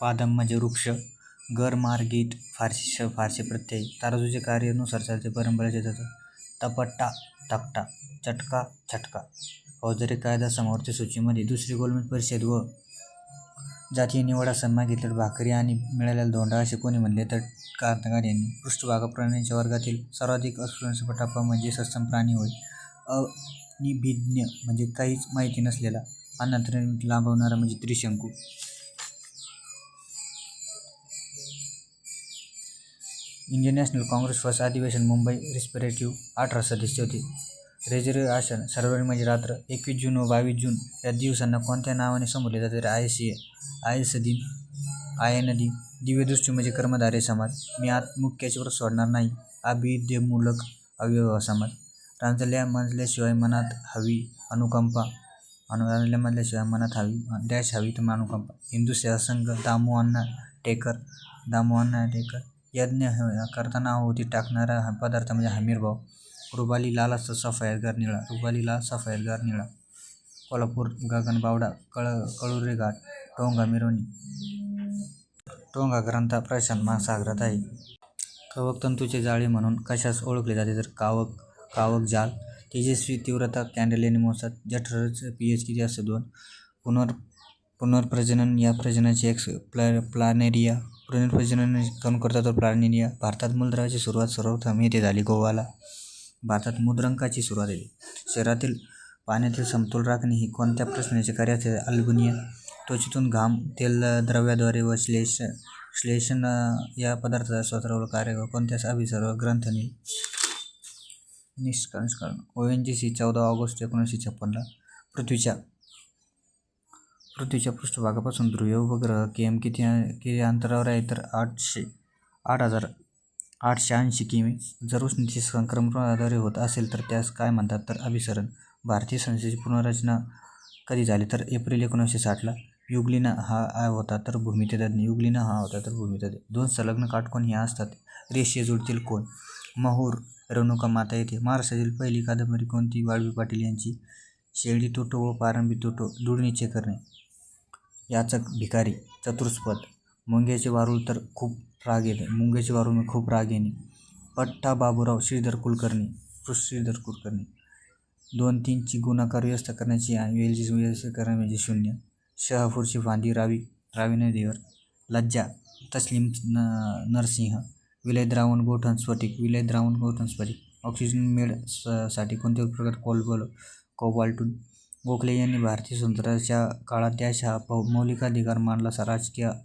पादम म्हणजे वृक्ष. गर मार्गीट फारसी श फारसी प्रत्यय. ताराजूचे कार्यानुसार चालते परंपरेचे जातात तपट्टा तकटा. चटका छटका. फौजदारी कायदा समावरती सूचीमध्ये. दुसरी गोलमेज परिषद व जातीय निवडा सन्मान घेतल्यावर भाकरी आणि मिळालेला धोंडा असे कोणी म्हणले तर कार्तगार यांनी. पृष्ठभाग प्राण्यांच्या वर्गातील सर्वाधिक अस्पृश्य टप्पा म्हणजे सस्तम प्राणी होय. अनिभिज्ञ म्हणजे काहीच माहिती नसलेला. अनंतर लाभवणारा म्हणजे त्रिशंकू. इंडियन नॅशनल काँग्रेस फर्स्ट अधिवेशन मुंबई रिस्पिरेटिव्ह अठरा सदस्य होते. आसन सर्वरी म्हणजे रात्र एकवीस जून व बावीस जून या दिवसांना कोणत्या नावाने संबोधले जाते? तर आय सी आय एस दिन आयन दिन दिव्यदृष्टी म्हणजे कर्मधारे समाज. मी आत मुख्याची व्रत सोडणार नाही. अभिद्यमूलक अवयव समाज. रांजल्या मजल्याशिवाय मनात हवी अनुकंपा अनु रांजल्या मजल्याशिवाय मनात हवी डॅश हवी तुम्ही अनुकंपा हिंदू सेवा संघ दामू अण्णा टेकर दामू अण्णा टेकर. यज्ञ करताना आहुती टाकणारा हा पदार्थ म्हणजे हमीरभाव रुबाली लाल असतो सफायतगार निळा. रुबाली लाल सफायतगार निळा. कोल्हापूर गगनबावडा कळ कळुरे घाट टोंगा मिरवणी. टोंगा ग्रंथ प्रशांत महासागरात आहे. कवक तंतूचे जाळे म्हणून कशास ओळखले जाते तर कावक कावक जाल. तेजस्वी तीव्रता कॅन्डल यांनी मोजतात जठरच पी एच किती असतं दोन. पुनर् पुनर्प्रजनन या प्रजनाची एक प्लॅ प्लानेरिया. पुनर्प्रजनन करून करतात तर प्राणिनीय भारतात मूलद्रवाची सुरुवात सर्वप्रथम येथे झाली. गोवाला भारतात मुद्रांकाची सुरुवात झाली. शहरातील पाण्यातील समतोल राखणे ही कोणत्या प्रश्नाचे कार्य असते अल्बुनिया. त्वचेतून घाम तेल द्रव्याद्वारे व श्लेष श्लेषण या पदार्थाचा स्वतःवर कार्य व कोणत्याच अभिसर्व ग्रंथनी निष्कर्षकरण ओ एन जी सी चौदा ऑगस्ट एकोणीसशे छप्पनला पृथ्वीच्या पृथ्वीच्या पृष्ठभागापासून ध्रुवीय उपग्रह के एम किती किती अंतरावर आहे? तर आठशे आठ हजार आठशे ऐंशी किमी. जर उष्णतेचे संक्रमणाद्वारे होत असेल तर त्यास काय म्हणतात? तर अभिसरण. भारतीय संस्थेची पुनर्रचना कधी झाली? तर एप्रिल एकोणीसशे साठला. युगलिना हा आय होता तर भूमितज्ञ युगलिना हा होता तर भूमितज्ञ दोन संलग्न काटकोन ह्या असतात. रेषीय जुळतील कोण? महूर रेणुका माता येथे. महाराष्ट्रातील पहिली कादंबरी कोणती? वाळवी पाटील यांची. शेळी तुटो व पारंबी तुटो. दुडणीचे करणे. याचक भिकारी चतुष्पद मुंग्याचे वारूळ तर खूप राग येते. मुंग्याचे वारूळ मी खूप राग येणे पट्टा बाबूराव श्रीधर कुलकर्णी श्रीधर कुलकर्णी. दोन तीनची गुणाकार व्यवस्था करण्याची आणि वेलची व्यवस्था करणे म्हणजे शून्य. शहापूरची फांदी रावी रावी नदीवर लज्जा तस्लीम न नरसिंह. विलय द्रावण गोठण स्फटिक. विलय द्रावण गोठण स्फटिक. ऑक्सिजन मेड स- साठी कोणत्या प्रकार? कोलबल कोबाल्टून. गोखले यांनी भारतीय स्वतंत्राच्या काळात देश हा पौ- मौलिकाधिकार मानला. असा राजकीय